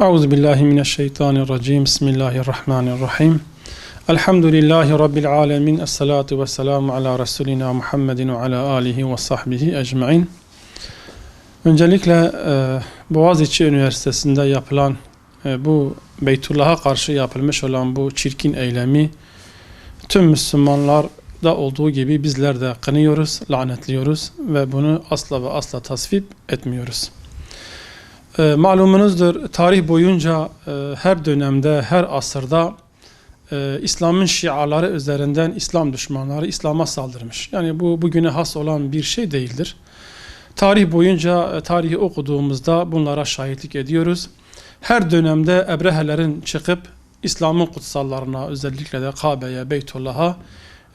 Euzu billahi mineşşeytanirracim. Bismillahirrahmanirrahim. Elhamdülillahi rabbil alamin. Essalatu vesselamu ala resulina Muhammedin ve ala alihi ve sahbihi ecmaîn. Öncelikle e, Boğaziçi Üniversitesi'nde yapılan e, bu Beytullah'a karşı yapılmış olan bu çirkin eylemi tüm Müslümanlar da olduğu gibi bizler de kınıyoruz, lanetliyoruz ve bunu asla ve asla tasvip etmiyoruz. E, malumunuzdur tarih boyunca e, her dönemde, her asırda e, İslam'ın şiaları üzerinden İslam düşmanları İslam'a saldırmış. Yani bu bugüne has olan bir şey değildir. Tarih boyunca e, tarihi okuduğumuzda bunlara şahitlik ediyoruz. Her dönemde Ebrehelerin çıkıp İslam'ın kutsallarına özellikle de Kabe'ye, Beytullah'a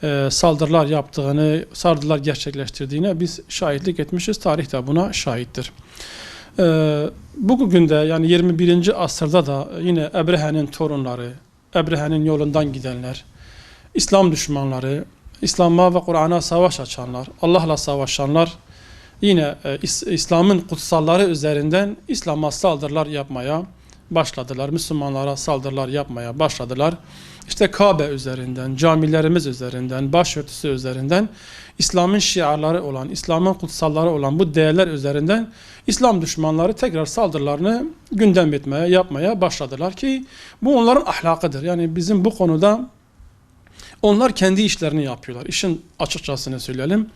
e, saldırılar yaptığını, saldırılar gerçekleştirdiğine biz şahitlik etmişiz. Tarih de buna şahittir. E, bugün de yani 21. asırda da yine Ebrehe'nin torunları, Ebrehe'nin yolundan gidenler, İslam düşmanları, İslam'a ve Kur'an'a savaş açanlar, Allah'la savaşanlar yine e, İs- İslam'ın kutsalları üzerinden İslam'a saldırılar yapmaya başladılar. Müslümanlara saldırılar yapmaya başladılar. İşte Kabe üzerinden, camilerimiz üzerinden, başörtüsü üzerinden İslam'ın şiarları olan, İslam'ın kutsalları olan bu değerler üzerinden İslam düşmanları tekrar saldırılarını gündem etmeye, yapmaya başladılar ki bu onların ahlakıdır. Yani bizim bu konuda onlar kendi işlerini yapıyorlar. İşin açıkçasını söyleyelim.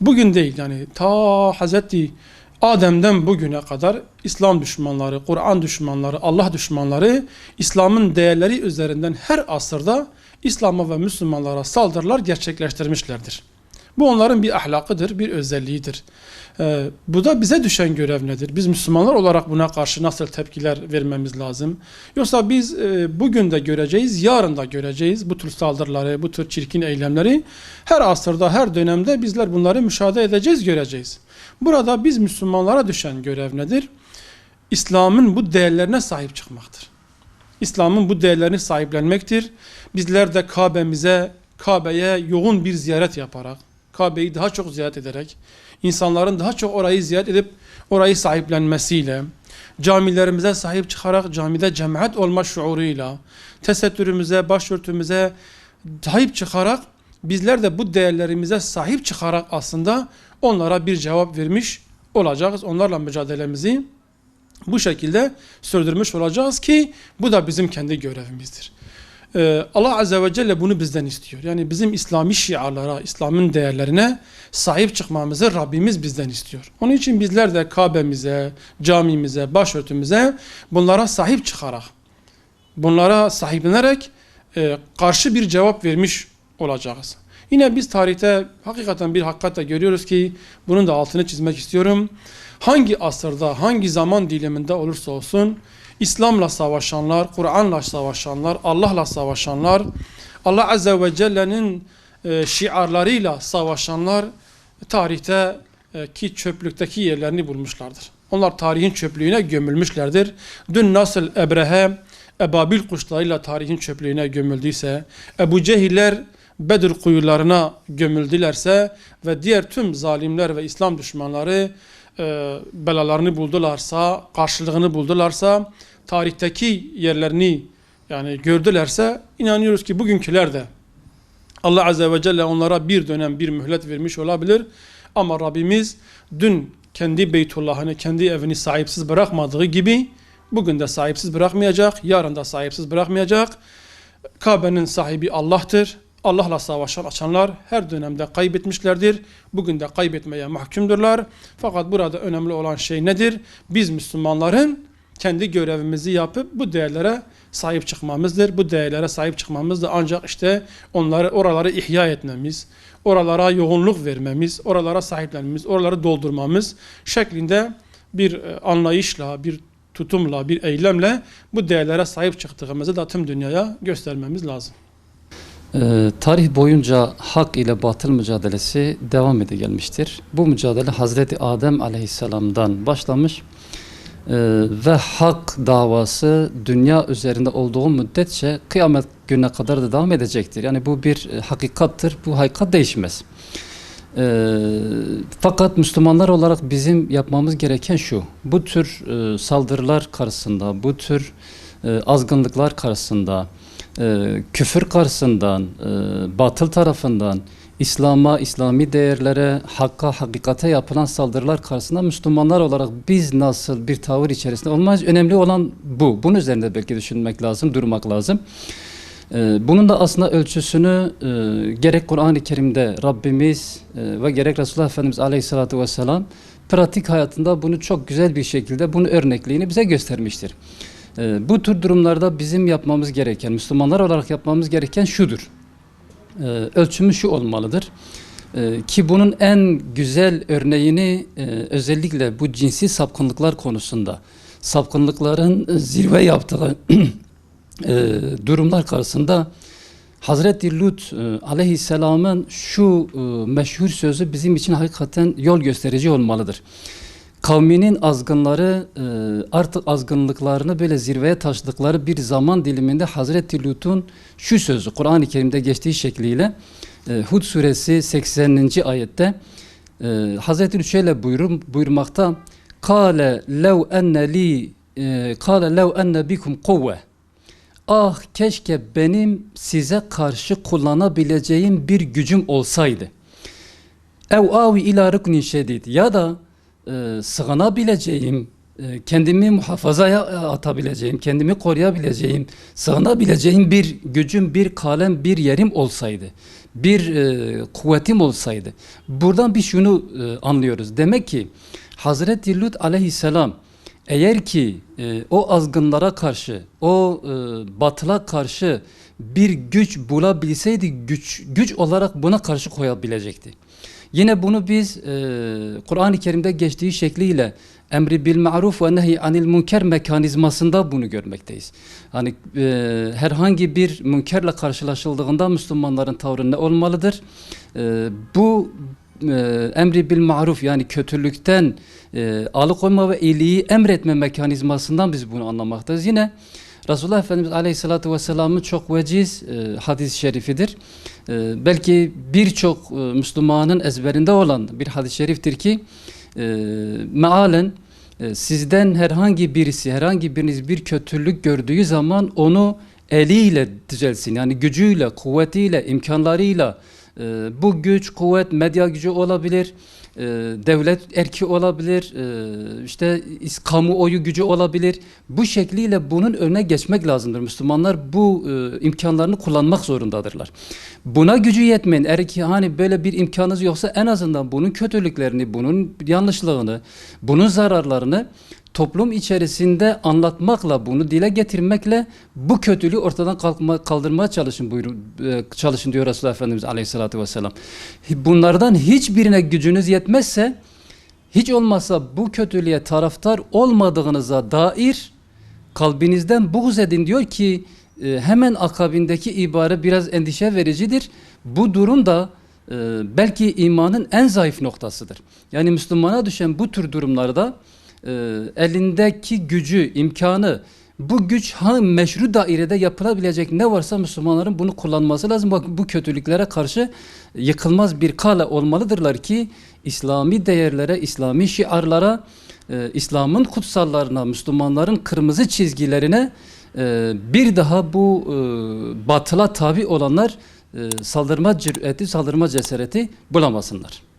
Bugün değil yani ta Hazreti Adem'den bugüne kadar İslam düşmanları, Kur'an düşmanları, Allah düşmanları İslam'ın değerleri üzerinden her asırda İslam'a ve Müslümanlara saldırılar gerçekleştirmişlerdir. Bu onların bir ahlakıdır, bir özelliğidir. Ee, bu da bize düşen görev nedir? Biz Müslümanlar olarak buna karşı nasıl tepkiler vermemiz lazım? Yoksa biz e, bugün de göreceğiz, yarın da göreceğiz bu tür saldırıları, bu tür çirkin eylemleri. Her asırda, her dönemde bizler bunları müşahede edeceğiz, göreceğiz. Burada biz Müslümanlara düşen görev nedir? İslam'ın bu değerlerine sahip çıkmaktır. İslam'ın bu değerlerini sahiplenmektir. Bizler de Kabe'mize, Kabe'ye yoğun bir ziyaret yaparak, Kabe'yi daha çok ziyaret ederek, insanların daha çok orayı ziyaret edip orayı sahiplenmesiyle, camilerimize sahip çıkarak camide cemaat olma şuuruyla, tesettürümüze, başörtümüze sahip çıkarak, bizler de bu değerlerimize sahip çıkarak aslında onlara bir cevap vermiş olacağız. Onlarla mücadelemizi bu şekilde sürdürmüş olacağız ki bu da bizim kendi görevimizdir. Ee, Allah Azze ve Celle bunu bizden istiyor. Yani bizim İslami şiarlara, İslam'ın değerlerine sahip çıkmamızı Rabbimiz bizden istiyor. Onun için bizler de Kabe'mize, camimize, başörtümüze bunlara sahip çıkarak, bunlara sahiplenerek e, karşı bir cevap vermiş olacağız. Yine biz tarihte hakikaten bir hakikatle görüyoruz ki bunun da altını çizmek istiyorum. Hangi asırda, hangi zaman diliminde olursa olsun İslam'la savaşanlar, Kur'an'la savaşanlar, Allah'la savaşanlar, Allah Azze ve Celle'nin e, şiarlarıyla savaşanlar tarihte e, ki çöplükteki yerlerini bulmuşlardır. Onlar tarihin çöplüğüne gömülmüşlerdir. Dün nasıl Ebrehe, Ebabil kuşlarıyla tarihin çöplüğüne gömüldüyse, Ebu Cehiller Bedir kuyularına gömüldülerse ve diğer tüm zalimler ve İslam düşmanları e, belalarını buldularsa, karşılığını buldularsa, tarihteki yerlerini yani gördülerse inanıyoruz ki bugünküler de Allah Azze ve Celle onlara bir dönem bir mühlet vermiş olabilir. Ama Rabbimiz dün kendi Beytullah'ını, kendi evini sahipsiz bırakmadığı gibi bugün de sahipsiz bırakmayacak, yarın da sahipsiz bırakmayacak. Kabe'nin sahibi Allah'tır. Allah'la savaşan açanlar her dönemde kaybetmişlerdir. Bugün de kaybetmeye mahkumdurlar. Fakat burada önemli olan şey nedir? Biz Müslümanların kendi görevimizi yapıp bu değerlere sahip çıkmamızdır. Bu değerlere sahip çıkmamız da ancak işte onları oraları ihya etmemiz, oralara yoğunluk vermemiz, oralara sahiplenmemiz, oraları doldurmamız şeklinde bir e, anlayışla, bir tutumla, bir eylemle bu değerlere sahip çıktığımızı da tüm dünyaya göstermemiz lazım. Ee, tarih boyunca hak ile batıl mücadelesi devam ede gelmiştir. Bu mücadele Hazreti Adem aleyhisselamdan başlamış ee, ve hak davası dünya üzerinde olduğu müddetçe kıyamet gününe kadar da devam edecektir. Yani bu bir e, hakikattır, bu hakikat değişmez. Ee, fakat Müslümanlar olarak bizim yapmamız gereken şu. Bu tür e, saldırılar karşısında, bu tür e, azgınlıklar karşısında, e, küfür karşısından, e, batıl tarafından, İslam'a, İslami değerlere, hakka, hakikate yapılan saldırılar karşısında Müslümanlar olarak biz nasıl bir tavır içerisinde olmaz? Önemli olan bu. Bunun üzerinde belki düşünmek lazım, durmak lazım. Ee, Bunun da aslında ölçüsünü e, gerek Kur'an-ı Kerim'de Rabbimiz e, ve gerek Resulullah Efendimiz Aleyhisselatü Vesselam pratik hayatında bunu çok güzel bir şekilde bunu örnekliğini bize göstermiştir. E, Bu tür durumlarda bizim yapmamız gereken, Müslümanlar olarak yapmamız gereken şudur. E, Ölçümü şu olmalıdır. E, Ki bunun en güzel örneğini e, özellikle bu cinsi sapkınlıklar konusunda sapkınlıkların zirve yaptığı e, durumlar karşısında Hazreti Lut e, aleyhisselamın şu e, meşhur sözü bizim için hakikaten yol gösterici olmalıdır. Kavminin azgınları e, artık azgınlıklarını böyle zirveye taşıdıkları bir zaman diliminde Hazreti Lut'un şu sözü Kur'an-ı Kerim'de geçtiği şekliyle e, Hud suresi 80. ayette e, Hazreti Lut şöyle buyurur, buyurmakta Kale lev enne li kale lev enne bikum kuvve Ah keşke benim size karşı kullanabileceğim bir gücüm olsaydı. Ev avi ila ruknin şedid ya da e, sığınabileceğim, e, kendimi muhafazaya atabileceğim, kendimi koruyabileceğim, sığınabileceğim bir gücüm, bir kalem, bir yerim olsaydı. Bir e, kuvvetim olsaydı. Buradan bir şunu e, anlıyoruz. Demek ki Hazreti Lut aleyhisselam eğer ki e, o azgınlara karşı, o e, batıla karşı bir güç bulabilseydi güç güç olarak buna karşı koyabilecekti. Yine bunu biz e, Kur'an-ı Kerim'de geçtiği şekliyle emri bil ma'ruf ve nehy anil münker mekanizmasında bunu görmekteyiz. Hani e, herhangi bir münkerle karşılaşıldığında Müslümanların tavrı ne olmalıdır? E, bu e, emri bil maruf yani kötülükten e, alıkoyma ve iyiliği emretme mekanizmasından biz bunu anlamaktayız. Yine Resulullah Efendimiz Aleyhisselatü Vesselam'ın çok veciz e, hadis-i şerifidir. E, belki birçok e, Müslümanın ezberinde olan bir hadis-i şeriftir ki e, mealen e, sizden herhangi birisi, herhangi biriniz bir kötülük gördüğü zaman onu eliyle düzelsin. Yani gücüyle, kuvvetiyle, imkanlarıyla, ee, bu güç, kuvvet, medya gücü olabilir, e, devlet erki olabilir, e, işte kamuoyu gücü olabilir. Bu şekliyle bunun önüne geçmek lazımdır. Müslümanlar bu e, imkanlarını kullanmak zorundadırlar. Buna gücü yetmeyin. Eğer ki hani böyle bir imkanınız yoksa en azından bunun kötülüklerini, bunun yanlışlığını, bunun zararlarını toplum içerisinde anlatmakla bunu dile getirmekle bu kötülüğü ortadan kalkma, kaldırmaya çalışın buyurun e, çalışın diyor Resulullah Efendimiz Aleyhisselatü Vesselam. Bunlardan hiçbirine gücünüz yetmezse hiç olmazsa bu kötülüğe taraftar olmadığınıza dair kalbinizden buğz edin diyor ki e, hemen akabindeki ibare biraz endişe vericidir. Bu durum da e, belki imanın en zayıf noktasıdır. Yani Müslümana düşen bu tür durumlarda e, elindeki gücü, imkanı, bu güç hangi meşru dairede yapılabilecek ne varsa Müslümanların bunu kullanması lazım. Bak bu kötülüklere karşı yıkılmaz bir kale olmalıdırlar ki İslami değerlere, İslami şiarlara, e, İslam'ın kutsallarına, Müslümanların kırmızı çizgilerine e, bir daha bu e, batıla tabi olanlar e, saldırma cüreti, saldırma cesareti bulamasınlar.